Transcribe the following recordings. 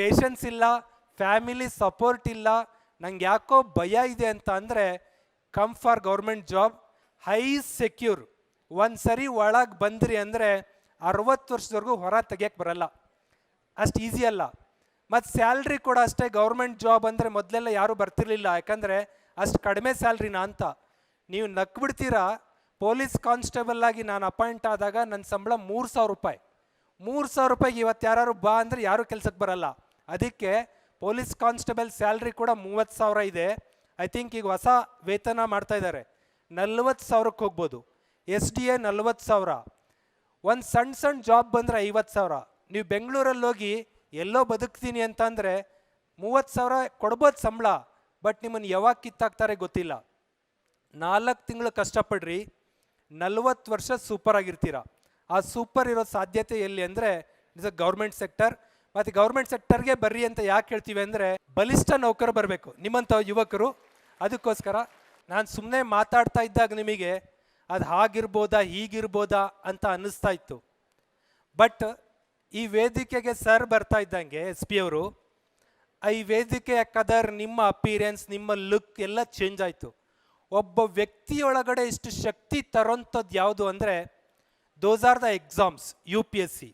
Patience ಇಲ್ಲ family support ಇಲ್ಲ, ನಂಗೆ ಯಾಕೋ ಭಯ ಇದೆ ಅಂತ ಅಂದರೆ come for government job high secure ಒಂದು ಸರಿ ಒಳಗೆ ಬಂದ್ರಿ ಅಂದರೆ ಅರವತ್ತು ವರ್ಷದವರೆಗೂ ಹೊರ ತೆಗಿಯಕ್ಕೆ ಬರಲ್ಲ. ಅಷ್ಟು ಈಸಿ ಅಲ್ಲ. ಮತ್ತು ಸ್ಯಾಲ್ರಿ ಕೂಡ ಅಷ್ಟೇ ಗೌರ್ಮೆಂಟ್ ಜಾಬ್ ಅಂದರೆ ಮೊದಲೆಲ್ಲ ಯಾರೂ ಬರ್ತಿರ್ಲಿಲ್ಲ, ಯಾಕಂದರೆ ಅಷ್ಟು ಕಡಿಮೆ ಸ್ಯಾಲ್ರಿನ ಅಂತ. ನೀವು ನಕ್ಬಿಡ್ತೀರಾ? ಪೊಲೀಸ್ ಕಾನ್ಸ್ಟೇಬಲ್ ಆಗಿ ನಾನು ಅಪಾಯಿಂಟ್ ಆದಾಗ ನನ್ನ ಸಂಬಳ ಮೂರು ಸಾವಿರ ರೂಪಾಯಿ. ಮೂರು ಸಾವಿರ ರೂಪಾಯಿಗೆ ಇವತ್ತು ಯಾರು ಬಾ ಅಂದರೆ ಯಾರೂ ಕೆಲಸಕ್ಕೆ ಬರಲ್ಲ. ಅದಕ್ಕೆ ಪೊಲೀಸ್ ಕಾನ್ಸ್ಟೇಬಲ್ ಸ್ಯಾಲ್ರಿ ಕೂಡ ಮೂವತ್ತು ಸಾವಿರ ಇದೆ. ಐ ಥಿಂಕ್ ಈಗ ಹೊಸ ವೇತನ ಮಾಡ್ತಾ ಇದ್ದಾರೆ. ನಲ್ವತ್ತು ಸಾವಿರಕ್ಕೆ ಹೋಗ್ಬೋದು. ಎಸ್ ಡಿ ಎ ನಲ್ವತ್ತು ಸಾವಿರ. ಒಂದು ಸಣ್ಣ ಸಣ್ಣ ಜಾಬ್ ಬಂದರೆ ಐವತ್ತು ಸಾವಿರ. ನೀವು ಬೆಂಗಳೂರಲ್ಲಿ ಹೋಗಿ ಎಲ್ಲೋ ಬದುಕ್ತೀನಿ ಅಂತ ಅಂದರೆ ಮೂವತ್ತು ಸಾವಿರ ಕೊಡ್ಬೋದು ಸಂಬಳ, ಬಟ್ ನಿಮ್ಮನ್ನು ಯಾವಾಗ ಕಿತ್ತಾಕ್ತಾರೆ ಗೊತ್ತಿಲ್ಲ. ನಾಲ್ಕು ತಿಂಗಳು ಕಷ್ಟಪಡ್ರಿ, ನಲ್ವತ್ತು ವರ್ಷ ಸೂಪರ್ ಆಗಿರ್ತೀರ. ಆ ಸೂಪರ್ ಇರೋ ಸಾಧ್ಯತೆ ಎಲ್ಲಿ ಅಂದರೆ, ಇಟ್ಸ್ ಅ ಗೌರ್ಮೆಂಟ್ ಸೆಕ್ಟರ್. ಮತ್ತು ಗೌರ್ಮೆಂಟ್ ಸೆಕ್ಟರ್ಗೆ ಬರ್ರಿ ಅಂತ ಯಾಕೆ ಹೇಳ್ತೀವಿ ಅಂದರೆ ಬಲಿಷ್ಠ ನೌಕರು ಬರಬೇಕು. ನಿಮ್ಮಂಥ ಯುವಕರು, ಅದಕ್ಕೋಸ್ಕರ ನಾನು ಸುಮ್ಮನೆ ಮಾತಾಡ್ತಾ ಇದ್ದಾಗ ನಿಮಗೆ ಅದು ಹಾಗಿರ್ಬೋದಾ, ಹೀಗಿರ್ಬೋದಾ ಅಂತ ಅನ್ನಿಸ್ತಾ ಇತ್ತು. ಬಟ್ ಈ ವೇದಿಕೆಗೆ ಸರ್ ಬರ್ತಾ ಇದ್ದಂಗೆ ಎಸ್ ಪಿ ಅವರು ಈ ವೇದಿಕೆಯ ಕದರ್, ನಿಮ್ಮ ಅಪೀರೆನ್ಸ್ ನಿಮ್ಮ ಲುಕ್ ಎಲ್ಲ ಚೇಂಜ್ ಆಯಿತು. ಒಬ್ಬ ವ್ಯಕ್ತಿಯೊಳಗಡೆ ಇಷ್ಟು ಶಕ್ತಿ ತರೋಂಥದ್ದು ಯಾವುದು ಅಂದರೆ those are the exams U P S C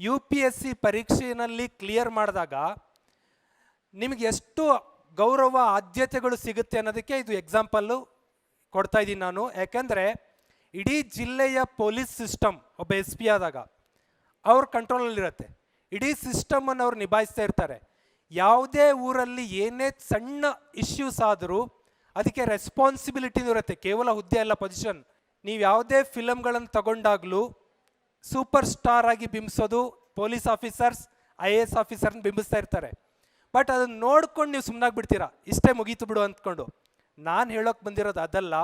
U P S C ಪರೀಕ್ಷೆಯಲ್ಲಿ ಕ್ಲಿಯರ್ ಮಾಡಿದಾಗ ನಿಮಗೆ ಎಷ್ಟು ಗೌರವ, ಆದ್ಯತೆಗಳು ಸಿಗುತ್ತೆ ಅನ್ನೋದಕ್ಕೆ ಇದು ಎಕ್ಸಾಂಪಲ್ಲು ಕೊಡ್ತಾ ಇದ್ದೀನಿ ನಾನು. ಯಾಕೆಂದರೆ ಇಡೀ ಜಿಲ್ಲೆಯ ಪೊಲೀಸ್ ಸಿಸ್ಟಮ್ ಒಬ್ಬ ಎಸ್ ಪಿ ಆದಾಗ ಅವ್ರ ಕಂಟ್ರೋಲಲ್ಲಿರುತ್ತೆ ಇಡೀ ಸಿಸ್ಟಮನ್ನು ಅವ್ರು ನಿಭಾಯಿಸ್ತಾ ಇರ್ತಾರೆ. ಯಾವುದೇ ಊರಲ್ಲಿ ಏನೇ ಸಣ್ಣ ಇಶ್ಯೂಸ್ ಆದರೂ ಅದಕ್ಕೆ ರೆಸ್ಪಾನ್ಸಿಬಿಲಿಟಿನೂ ಇರುತ್ತೆ. ಕೇವಲ ಹುದ್ದೆ ಅಲ್ಲ ಪೊಸಿಷನ್ ನೀವು ಯಾವುದೇ ಫಿಲಮ್ಗಳನ್ನು ತಗೊಂಡಾಗಲೂ ಸೂಪರ್ ಸ್ಟಾರ್ ಆಗಿ ಬಿಂಬಿಸೋದು police officers, I A S ಆಫೀಸರ್ನ ಬಿಂಬಿಸ್ತಾ ಇರ್ತಾರೆ. ಬಟ್ ಅದನ್ನು ನೋಡ್ಕೊಂಡು ನೀವು ಸುಮ್ಮನಾಗಿ ಬಿಡ್ತೀರಾ ಇಷ್ಟೇ ಮುಗೀತು ಬಿಡು ಅಂದ್ಕೊಂಡು. ನಾನು ಹೇಳೋಕೆ ಬಂದಿರೋದು ಅದಲ್ಲ.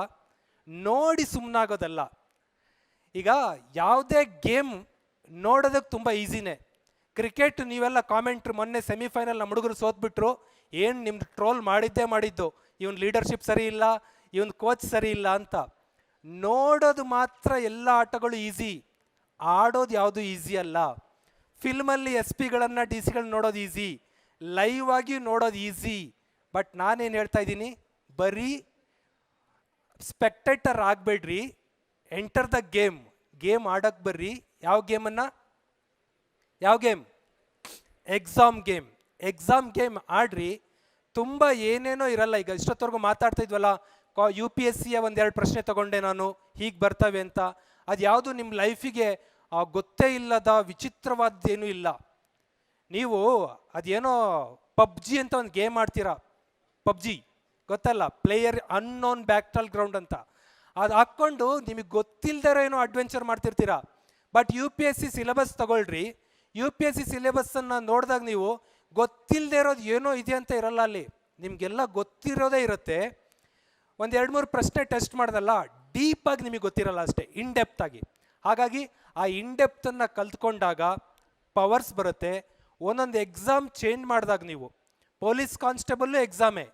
ನೋಡಿ ಸುಮ್ಮನಾಗೋದಲ್ಲ ಈಗ ಯಾವುದೇ ಗೇಮ್ ನೋಡೋದಕ್ಕೆ ತುಂಬ ಈಸಿನೇ. ಕ್ರಿಕೆಟ್ ನೀವೆಲ್ಲ ಕಾಮೆಂಟ್ರಿ ಮೊನ್ನೆ ಸೆಮಿಫೈನಲ್ ನಮ್ಮ ಹುಡುಗರು ಸೋತ್ಬಿಟ್ರು. ಏನು ನಿಮ್ಮ ಟ್ರೋಲ್ ಮಾಡಿದ್ದೇ ಮಾಡಿದ್ದು. ಇವನ್ ಲೀಡರ್ಶಿಪ್ ಸರಿ ಇಲ್ಲ, ಇವನ್ ಕೋಚ್ ಸರಿ ಇಲ್ಲ ಅಂತ. ನೋಡೋದು ಮಾತ್ರ ಎಲ್ಲ ಆಟಗಳು ಈಸಿ. ಆಡೋದು ಯಾವುದು ಈಸಿ ಅಲ್ಲ. ಫಿಲ್ಮಲ್ಲಿ ಎಸ್ ಪಿಗಳನ್ನು ಡಿ ಸಿಗಳನ್ನ ನೋಡೋದು ಈಸಿ ಲೈವ್ ಆಗಿ ನೋಡೋದು ಈಸಿ ಬಟ್ ನಾನೇನು ಹೇಳ್ತಾ ಇದ್ದೀನಿ? ಬರೀ ಸ್ಪೆಕ್ಟೇಟರ್ ಆಗಬೇಡ್ರಿ. ಎಂಟರ್ ದ ಗೇಮ್ ಗೇಮ್ ಆಡೋಕ್ಕೆ ಬರ್ರಿ. ಯಾವ ಗೇಮನ್ನು ಯಾವ game exam game exam game ಆಡ್ರಿ. ತುಂಬ ಏನೇನೋ ಇರಲ್ಲ. ಈಗ ಇಷ್ಟೊತ್ತವರೆಗೂ ಮಾತಾಡ್ತಾ ಇದ್ವಲ್ಲ, ಕಾ ಯು ಪಿ ಎಸ್ ಸಿಯ ಒಂದೆರಡು ಪ್ರಶ್ನೆ ತಗೊಂಡೆ ನಾನು. ಹೀಗೆ ಬರ್ತವೆ ಅಂತ. ಅದು ಯಾವುದು ನಿಮ್ಮ ಲೈಫಿಗೆ ಗೊತ್ತೇ ಇಲ್ಲದ ವಿಚಿತ್ರವಾದ್ದೇನೂ ಇಲ್ಲ. ನೀವು ಅದೇನೋ ಪಬ್ಜಿ ಅಂತ ಒಂದು ಗೇಮ್ ಆಡ್ತೀರಾ? ಪಬ್ಜಿ. ಗೊತ್ತಲ್ಲ? ಪ್ಲೇಯರ್ ಅನ್ನೋನ್ ಬ್ಯಾಕ್ಟಲ್ ಗ್ರೌಂಡ್ ಅಂತ. ಅದು ಹಾಕ್ಕೊಂಡು ನಿಮಗೆ ಗೊತ್ತಿಲ್ಲದಿರೋ ಏನೋ adventure ಮಾಡ್ತಿರ್ತೀರಾ? But U P S C syllabus ತಗೊಳ್ರಿ. ಯು ಪಿ ಎಸ್ ಸಿ ಸಿಲೆಬಸ್ಸನ್ನು ನೋಡಿದಾಗ ನೀವು ಗೊತ್ತಿಲ್ಲದೆ ಇರೋದು ಏನೋ ಇದೆ ಅಂತ ಇರಲ್ಲ ಅಲ್ಲಿ. ನಿಮಗೆಲ್ಲ ಗೊತ್ತಿರೋದೇ ಇರುತ್ತೆ. ಒಂದು ಎರಡು ಮೂರು ಪ್ರಶ್ನೆ ಟೆಸ್ಟ್ ಮಾಡಿದಲ್ಲ, ಡೀಪಾಗಿ ನಿಮಗೆ ಗೊತ್ತಿರಲ್ಲ ಅಷ್ಟೇ ಇನ್ ಡೆಪ್ತ್ ಆಗಿ. ಹಾಗಾಗಿ ಆ ಇನ್ಡೆಪ್ತನ್ನು ಕಲ್ತ್ಕೊಂಡಾಗ ಪವರ್ಸ್ ಬರುತ್ತೆ. ಒಂದೊಂದು ಎಕ್ಸಾಮ್ ಚೇಂಜ್ ಮಾಡಿದಾಗ ನೀವು. ಪೊಲೀಸ್ ಕಾನ್ಸ್ಟೇಬಲ್ಲು ಎಕ್ಸಾಮೇ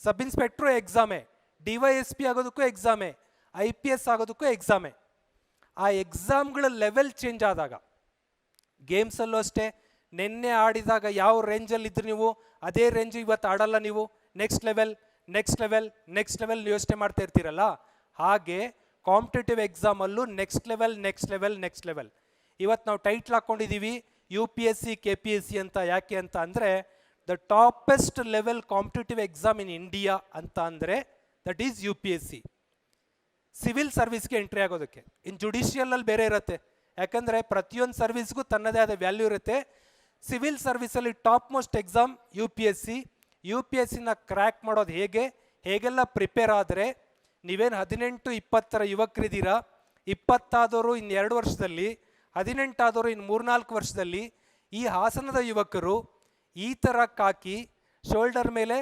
ಸಬ್ ಇನ್ಸ್ಪೆಕ್ಟ್ರು ಎಕ್ಸಾಮೇ ಡಿ ವೈ ಎಸ್ ಪಿ ಆಗೋದಕ್ಕೂ ಎಕ್ಸಾಮೇ ಐ ಪಿ ಎಸ್ ಆಗೋದಕ್ಕೂ ಎಕ್ಸಾಮೇ ಆ ಎಕ್ಸಾಮ್ಗಳ ಲೆವೆಲ್ ಚೇಂಜ್ ಆದಾಗ ಗೇಮ್ಸಲ್ಲೂ ಅಷ್ಟೇ, ನಿನ್ನೆ ಆಡಿದಾಗ ಯಾವ ರೇಂಜಲ್ಲಿ ಇದ್ರಿ ನೀವು, ಅದೇ ರೇಂಜ್ ಇವತ್ತು ಆಡಲ್ಲ ನೀವು next level next level next level ಯೋಚನೆ ಮಾಡ್ತಾ ಇರ್ತೀರಲ್ಲ? ಹಾಗೆ competitive ಎಕ್ಸಾಮಲ್ಲೂ next level next level next level ಇವತ್ತು ನಾವು title ಹಾಕ್ಕೊಂಡಿದ್ದೀವಿ U P S C K P S C ಅಂತ ಯಾಕೆ ಅಂತ ಅಂದರೆ the toppest level competitive exam in India ಅಂತ ಅಂದರೆ that is U P S C civil ಸರ್ವಿಸ್ಗೆ ಎಂಟ್ರಿ ಆಗೋದಕ್ಕೆ. ಇನ್ ಜುಡಿಷಿಯಲಲ್ಲಿ ಬೇರೆ ಇರುತ್ತೆ. ಯಾಕಂದರೆ ಪ್ರತಿಯೊಂದು ಸರ್ವಿಸ್ಗೂ ತನ್ನದೇ ಆದ ವ್ಯಾಲ್ಯೂ ಇರುತ್ತೆ. Civil ಸರ್ವಿಸಲ್ಲಿ top most exam U P S C U P S ಸಿನ ಕ್ರ್ಯಾಕ್ ಮಾಡೋದು ಹೇಗೆ? ಹೇಗೆಲ್ಲ ಪ್ರಿಪೇರ್ ಆದರೆ ನೀವೇನು ಹದಿನೆಂಟು ಇಪ್ಪತ್ತರ ಯುವಕರಿದ್ದೀರಾ, ಇಪ್ಪತ್ತಾದವರು ಇನ್ನು ಎರಡು ವರ್ಷದಲ್ಲಿ, ಹದಿನೆಂಟಾದವರು ಇನ್ನು ಮೂರ್ನಾಲ್ಕು ವರ್ಷದಲ್ಲಿ, ಈ ಹಾಸನದ ಯುವಕರು ಈ ಥರ ಕಾಕಿ ಶೋಲ್ಡರ್ ಮೇಲೆ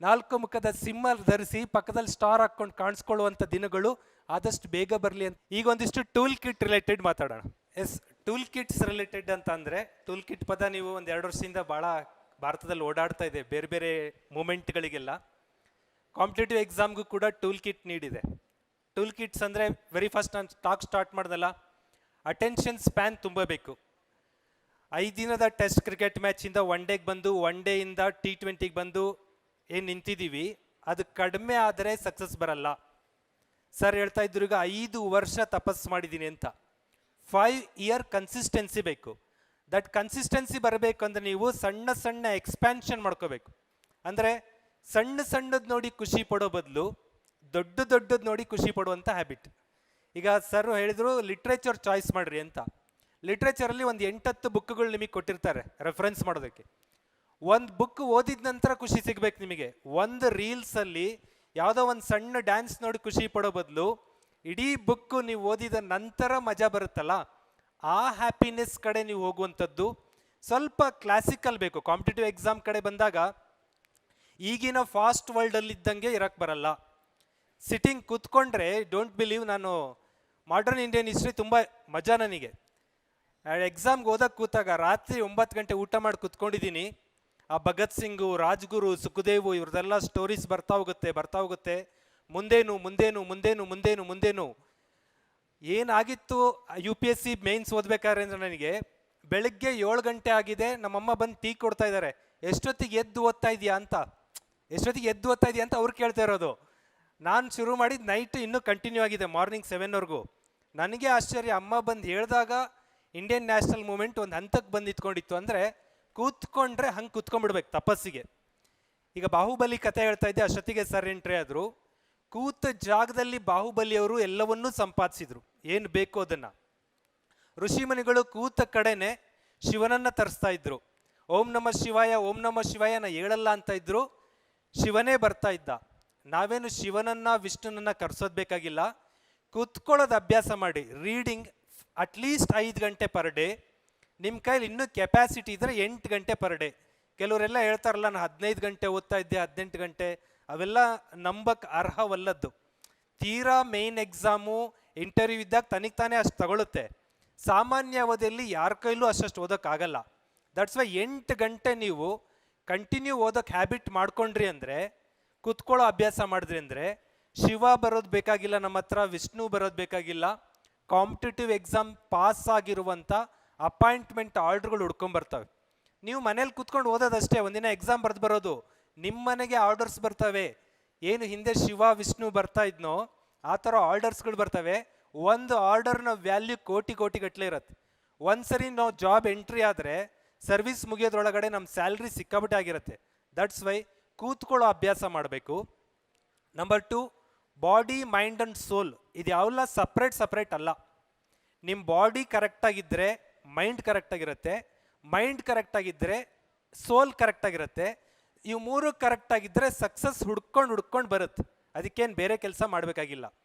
ನಾಲ್ಕು ಮುಖದ ಸಿಮ್ಮರ್ ಧರಿಸಿ ಪಕ್ಕದಲ್ಲಿ ಸ್ಟಾರ್ ಹಾಕ್ಕೊಂಡು ಕಾಣಿಸ್ಕೊಳ್ಳುವಂಥ ದಿನಗಳು ಆದಷ್ಟು ಬೇಗ ಬರಲಿ ಅಂತ. ಈಗ ಒಂದಿಷ್ಟು ಟೂಲ್ ಕಿಟ್ ರಿಲೇಟೆಡ್ ಮಾತಾಡೋಣ. ಎಸ್, ಟೂಲ್ ಕಿಟ್ಸ್ ರಿಲೇಟೆಡ್ ಅಂತ ಅಂದರೆ ಟೂಲ್ ಕಿಟ್ ಪದ ನೀವು ಒಂದು ಎರಡು ವರ್ಷದಿಂದ ಭಾಳ ಭಾರತದಲ್ಲಿ ಓಡಾಡ್ತಾ ಇದೆ, ಬೇರೆ ಬೇರೆ ಮೂಮೆಂಟ್ಗಳಿಗೆಲ್ಲ. ಕಾಂಪಿಟೇಟಿವ್ ಎಕ್ಸಾಮ್ಗೂ ಕೂಡ ಟೂಲ್ ಕಿಟ್ ನೀಡಿದೆ. ಟೂಲ್ ಕಿಟ್ಸ್ ಅಂದರೆ ವೆರಿ ಫಸ್ಟ್ ನಾನು ಟಾಕ್ ಸ್ಟಾರ್ಟ್ ಮಾಡ್ದಲ್ಲ ಅಟೆನ್ಷನ್ ಸ್ಪ್ಯಾನ್ ತುಂಬಬೇಕು. ಐದು ದಿನದ ಟೆಸ್ಟ್ ಕ್ರಿಕೆಟ್ ಮ್ಯಾಚಿಂದ ಒನ್ ಡೇಗೆ ಬಂದು ಒನ್ ಡೇಯಿಂದ ಟಿ ಟ್ವೆಂಟಿಗೆ ಬಂದು ಏನು ನಿಂತಿದ್ದೀವಿ ಅದು ಕಡಿಮೆ ಆದರೆ ಸಕ್ಸಸ್ ಬರಲ್ಲ. ಸರ್ ಹೇಳ್ತಾ ಇದ್ರು, ಈಗ ಐದು ವರ್ಷ ತಪಸ್ ಮಾಡಿದ್ದೀನಿ ಅಂತ. ಫೈವ್ ಇಯರ್ ಕನ್ಸಿಸ್ಟೆನ್ಸಿ ಬೇಕು. ದಟ್ ಕನ್ಸಿಸ್ಟೆನ್ಸಿ ಬರಬೇಕು ಅಂದರೆ ನೀವು ಸಣ್ಣ ಸಣ್ಣ ಎಕ್ಸ್ಪ್ಯಾನ್ಷನ್ ಮಾಡ್ಕೋಬೇಕು. ಅಂದರೆ ಸಣ್ಣ ಸಣ್ಣದ್ ನೋಡಿ ಖುಷಿ ಪಡೋ ಬದಲು ದೊಡ್ಡ ದೊಡ್ಡದ್ ನೋಡಿ ಖುಷಿ ಪಡುವಂಥ ಹ್ಯಾಬಿಟ್ ಈಗ ಸರ್ ಹೇಳಿದ್ರು ಲಿಟ್ರೇಚರ್ ಚಾಯ್ಸ್ ಮಾಡ್ರಿ ಅಂತ. ಲಿಟ್ರೇಚರಲ್ಲಿ ಒಂದು ಎಂಟತ್ತು ಬುಕ್ಗಳು ನಿಮಗೆ ಕೊಟ್ಟಿರ್ತಾರೆ ರೆಫರೆನ್ಸ್ ಮಾಡೋದಕ್ಕೆ. ಒಂದು ಬುಕ್ ಓದಿದ ನಂತರ ಖುಷಿ ಸಿಗ್ಬೇಕು ನಿಮಗೆ. ಒಂದು ರೀಲ್ಸಲ್ಲಿ ಯಾವುದೋ ಒಂದು ಸಣ್ಣ ಡ್ಯಾನ್ಸ್ ನೋಡಿ ಖುಷಿ ಪಡೋ ಬದಲು ಇಡೀ ಬುಕ್ಕು ನೀವು ಓದಿದ ನಂತರ ಮಜಾ ಬರುತ್ತಲ್ಲ? ಆ ಹ್ಯಾಪಿನೆಸ್ ಕಡೆ ನೀವು ಹೋಗುವಂಥದ್ದು ಸ್ವಲ್ಪ ಕ್ಲಾಸಿಕಲ್ ಬೇಕು. ಕಾಂಪಿಟೇಟಿವ್ ಎಕ್ಸಾಮ್ ಕಡೆ ಬಂದಾಗ ಈಗಿನ ಫಾಸ್ಟ್ ವರ್ಲ್ಡಲ್ಲಿ ಇದ್ದಂಗೆ ಇರಕ್ಕೆ ಬರಲ್ಲ. ಸಿಟ್ಟಿಂಗ್ ಕೂತ್ಕೊಂಡ್ರೆ ಡೋಂಟ್ ಬಿಲೀವ್ ನಾನು ಮಾಡರ್ನ್ ಇಂಡಿಯನ್ ಹಿಸ್ಟ್ರಿ ತುಂಬ ಮಜಾ ನನಗೆ. ಎಕ್ಸಾಮ್ಗೆ ಓದಕ್ಕೆ ಕೂತಾಗ ರಾತ್ರಿ ಒಂಬತ್ತು ಗಂಟೆ ಊಟ ಮಾಡಿ ಕೂತ್ಕೊಂಡಿದ್ದೀನಿ ಆ ಭಗತ್ ಸಿಂಗು, ರಾಜ್ಗುರು, ಸುಖದೇವು ಇವ್ರದೆಲ್ಲ ಸ್ಟೋರೀಸ್ ಬರ್ತಾ ಹೋಗುತ್ತೆ ಬರ್ತಾ ಹೋಗುತ್ತೆ. ಮುಂದೇನು ಮುಂದೇನು ಮುಂದೇನು ಮುಂದೇನು ಮುಂದೇನು. ಏನಾಗಿತ್ತು? U P S C mains ಓದ್ಬೇಕಾದ್ರೆ ಅಂದ್ರೆ ನನಗೆ ಬೆಳಗ್ಗೆ ಏಳು ಗಂಟೆ ಆಗಿದೆ, ನಮ್ಮಮ್ಮ ಬಂದು ಟೀ ಕೊಡ್ತಾ ಇದ್ದಾರೆ. ಎಷ್ಟೊತ್ತಿಗೆ ಎದ್ದು ಓದ್ತಾ ಇದೆಯಾ ಅಂತ. ಎಷ್ಟೊತ್ತಿಗೆ ಎದ್ದು ಓದ್ತಾ ಇದೆಯಾ ಅಂತ ಅವ್ರು ಕೇಳ್ತಾ ಇರೋದು. ನಾನು ಶುರು ಮಾಡಿದ ನೈಟ್ ಇನ್ನೂ ಕಂಟಿನ್ಯೂ ಆಗಿದೆ ಮಾರ್ನಿಂಗ್ ಸೆವೆನ್ವರೆಗೂ ನನಗೆ ಆಶ್ಚರ್ಯ, ಅಮ್ಮ ಬಂದು ಹೇಳಿದಾಗ ಇಂಡಿಯನ್ ನ್ಯಾಷನಲ್ ಮೂಮೆಂಟ್ ಒಂದು ಹಂತಕ್ಕೆ ಬಂದು ಇತ್ಕೊಂಡಿತ್ತು ಅಂದರೆ ಕೂತ್ಕೊಂಡ್ರೆ ಹಂಗೆ ಕೂತ್ಕೊಂಡ್ಬಿಡ್ಬೇಕು ತಪಸ್ಸಿಗೆ. ಈಗ ಬಾಹುಬಲಿ ಕತೆ ಹೇಳ್ತಾ ಇದ್ದೆ, ಅಷ್ಟೊತ್ತಿಗೆ ಸರ್ ಎಂಟ್ರಿ ಆದರು. ಕೂತ ಜಾಗದಲ್ಲಿ ಬಾಹುಬಲಿಯವರು ಎಲ್ಲವನ್ನೂ ಸಂಪಾದಿಸಿದ್ರು. ಏನು ಬೇಕೋ ಅದನ್ನು? ಋಷಿಮುನಿಗಳು ಕೂತ ಕಡೆನೆ ಶಿವನನ್ನ ತರಿಸ್ತಾ ಇದ್ರು. ಓಂ ನಮ ಶಿವಾಯ, ಓಂ ನಮ ಶಿವಾಯನ ಹೇಳಲ್ಲ ಅಂತ ಇದ್ರು. ಶಿವನೇ ಬರ್ತಾ ಇದ್ದ. ನಾವೇನು ಶಿವನನ್ನ, ವಿಷ್ಣುನನ್ನ ಕರ್ಸೋದ್ ಬೇಕಾಗಿಲ್ಲ ಕೂತ್ಕೊಳ್ಳೋದು ಅಭ್ಯಾಸ ಮಾಡಿ. ರೀಡಿಂಗ್ ಅಟ್ಲೀಸ್ಟ್ ಐದು ಗಂಟೆ ಪರ್ ಡೇ. ನಿಮ್ಮ ಕೈಲಿ ಇನ್ನೂ ಕೆಪಾಸಿಟಿ ಇದ್ರೆ ಎಂಟು ಗಂಟೆ ಪರ್ ಡೇ. ಕೆಲವರೆಲ್ಲ ಹೇಳ್ತಾರಲ್ಲ, ನಾನು ಹದಿನೈದು ಗಂಟೆ ಓದ್ತಾ ಇದ್ದೆ, ಹದಿನೆಂಟು ಗಂಟೆ. ಅವೆಲ್ಲ ನಂಬಕ್ಕೆ ಅರ್ಹವಲ್ಲದ್ದು. ತೀರಾ ಮೇನ್ ಎಕ್ಸಾಮು ಇಂಟರ್ವ್ಯೂ ಇದ್ದಾಗ ತನಗೆ ತಾನೇ ಅಷ್ಟು ತಗೊಳುತ್ತೆ. ಸಾಮಾನ್ಯ ಅವಧಿಯಲ್ಲಿ ಯಾರ ಕೈಲೂ ಅಷ್ಟಷ್ಟು ಓದೋಕ್ಕಾಗಲ್ಲ. ದಟ್ಸ್ ವೈ ಎಂಟು ಗಂಟೆ ನೀವು ಕಂಟಿನ್ಯೂ ಓದೋಕ್ಕೆ ಹ್ಯಾಬಿಟ್ ಮಾಡ್ಕೊಂಡ್ರಿ ಅಂದರೆ, ಕುತ್ಕೊಳ್ಳೋ ಅಭ್ಯಾಸ ಮಾಡಿದ್ರಿ ಅಂದರೆ, ಶಿವ ಬರೋದು ಬೇಕಾಗಿಲ್ಲ ನಮ್ಮ ಹತ್ರ, ವಿಷ್ಣು ಬರೋದು ಬೇಕಾಗಿಲ್ಲ ಕಾಂಪಿಟೇಟಿವ್ ಎಕ್ಸಾಮ್ ಪಾಸ್ ಆಗಿರುವಂಥ ಅಪಾಯಿಂಟ್ಮೆಂಟ್ ಆರ್ಡ್ರ್ಗಳು ಹುಡ್ಕೊಂಬರ್ತವೆ ನೀವು ಮನೇಲಿ ಕುತ್ಕೊಂಡು ಓದೋದಷ್ಟೇ, ಒಂದಿನ ಎಕ್ಸಾಮ್ ಬರೆದು ಬರೋದು ನಿಮ್ಮ ಮನೆಗೆ ಆರ್ಡರ್ಸ್ ಬರ್ತವೆ. ಏನು ಹಿಂದೆ ಶಿವ, ವಿಷ್ಣು ಬರ್ತಾ ಇದ್ನೋ, ಆ ಥರ ಆರ್ಡರ್ಸ್ಗಳು ಬರ್ತವೆ. ಒಂದು ಆರ್ಡರ್ನ ವ್ಯಾಲ್ಯೂ ಕೋಟಿ ಕೋಟಿ ಗಟ್ಟಲೆ ಇರುತ್ತೆ. ಒಂದ್ಸರಿ ನಾವು ಜಾಬ್ ಎಂಟ್ರಿ ಆದರೆ ಸರ್ವಿಸ್ ಮುಗಿಯೋದ್ರೊಳಗಡೆ ನಮ್ಮ ಸ್ಯಾಲ್ರಿ ಸಿಕ್ಕಾಬಿಟ್ಟೆ ಆಗಿರುತ್ತೆ. ದಟ್ಸ್ ವೈ ಕೂತ್ಕೊಳ್ಳೋ ಅಭ್ಯಾಸ ಮಾಡಬೇಕು. Number two body mind and soul ಇದು ಯಾವೆಲ್ಲ ಸಪ್ರೇಟ್ ಸಪ್ರೇಟ್ ಅಲ್ಲ ನಿಮ್ಮ ಬಾಡಿ ಕರೆಕ್ಟಾಗಿದ್ದರೆ ಮೈಂಡ್ ಕರೆಕ್ಟಾಗಿರುತ್ತೆ ಮೈಂಡ್ ಕರೆಕ್ಟಾಗಿದ್ದರೆ ಸೋಲ್ ಕರೆಕ್ಟಾಗಿರುತ್ತೆ ಇವು ಮೂರು ಕರೆಕ್ಟಾಗಿದ್ದರೆ ಸಕ್ಸಸ್ ಹುಡ್ಕೊಂಡು ಹುಡ್ಕೊಂಡು ಬರುತ್ತೆ. ಅದಕ್ಕೇನು ಬೇರೆ ಕೆಲಸ ಮಾಡಬೇಕಾಗಿಲ್ಲ.